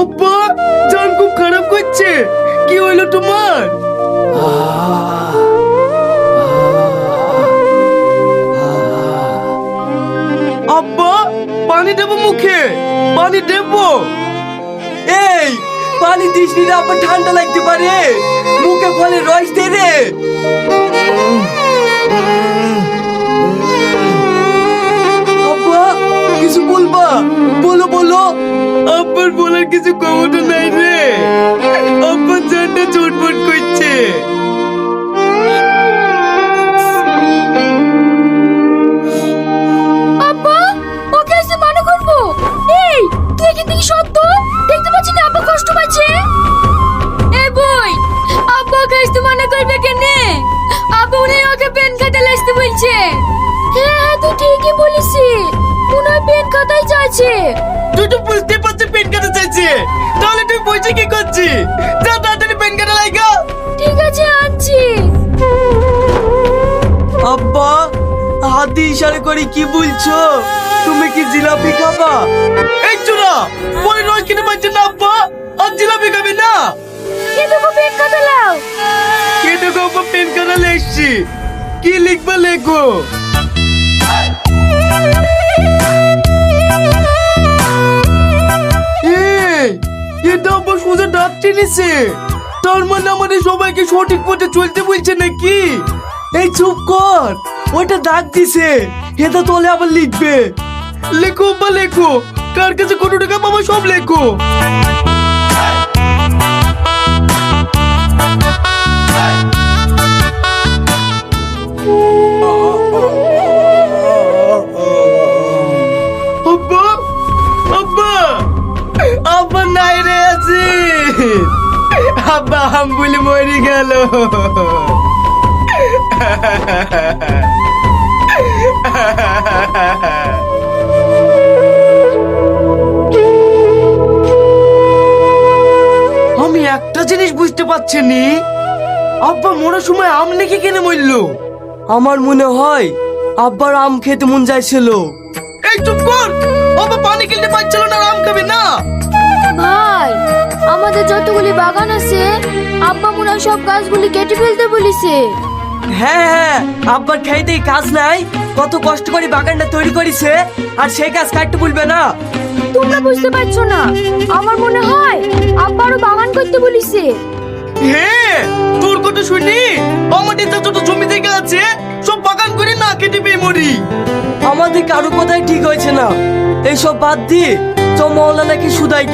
আব্বা জান খুব খারাপ করছে। কি হইল তোমার? আব্বা পানি দেবো মুখে পানি দেবো। এই পানি দিস নি রে আবার ঠান্ডা লাগতে পারে। মুখে ফলে রস দে রে। বলো বলো। আব্বার বলার কিছু ক্ষমতা নাই রে। আব্বার জানটা চটপট করছে। মানা করব? এই, তুই সত্য? দেখতে করবে ওকে বলছে। হ্যাঁ হ্যাঁ তুই ঠিকই বলিস বলছি কি করছি? যা তাড়াতাড়ি পেন কাটা লাগা ঠিক আছে আনছি। আব্বা হাত ইশারা করে কি বলছো? তুমি কি জিলাপি খাবা? এই চুরা বলে রোজ কিনে পাচ্ছে না আব্বা। আর জিলাপি খাবি না? কিন্তু পেন খাতা লাও কেটে গপ্পা পেন কাটা লেখছি কি লিখবা লেখো? সোজা ডাক টেনেছে। তার মানে আমাদের সবাইকে সঠিক পথে চলতে বলছে নাকি? এই চুপ কর ওটা ডাক দিছে। এটা তোলে আবার লিখবে। লেখো বা লেখো, কার কাছে কত টাকা পাবো সব লেখো। আব্বা আব্বা হাম বলে মরে গেল। আমি একটা জিনিস বুঝতে পারছি নি। আব্বা মরার সময় আম লেখে কেনে মরলো? আমার মনে হয় আব্বার আম খেতে মন যাইছিল। এই চুপ কর! আব্বা পানি কিনতে পারছিল না আম খাবে না। ভাই আমাদের যতগুলি বাগান আছে আব্বা মনে সব গাছগুলি কেটে ফেলতে বলিছে। হ্যাঁ হ্যাঁ আব্বার খাইতে কাজ নাই কত কষ্ট করে বাগানটা তৈরি করেছে আর সেই কাজ কাটতে বলবে না। তোমরা বুঝতে পারছ না আমার মনে হয় আব্বারও বাগান করতে বলিছে। হ্যাঁ তোর কথা শুনি আমাদের যা ছোট জমি থেকে আছে সব বাগান করে না কেটে পেয়ে মরি। আমাদের কারও কথাই ঠিক হয়েছে না। এইসব বাদ দিয়ে চ মৌলানাকে সুদাই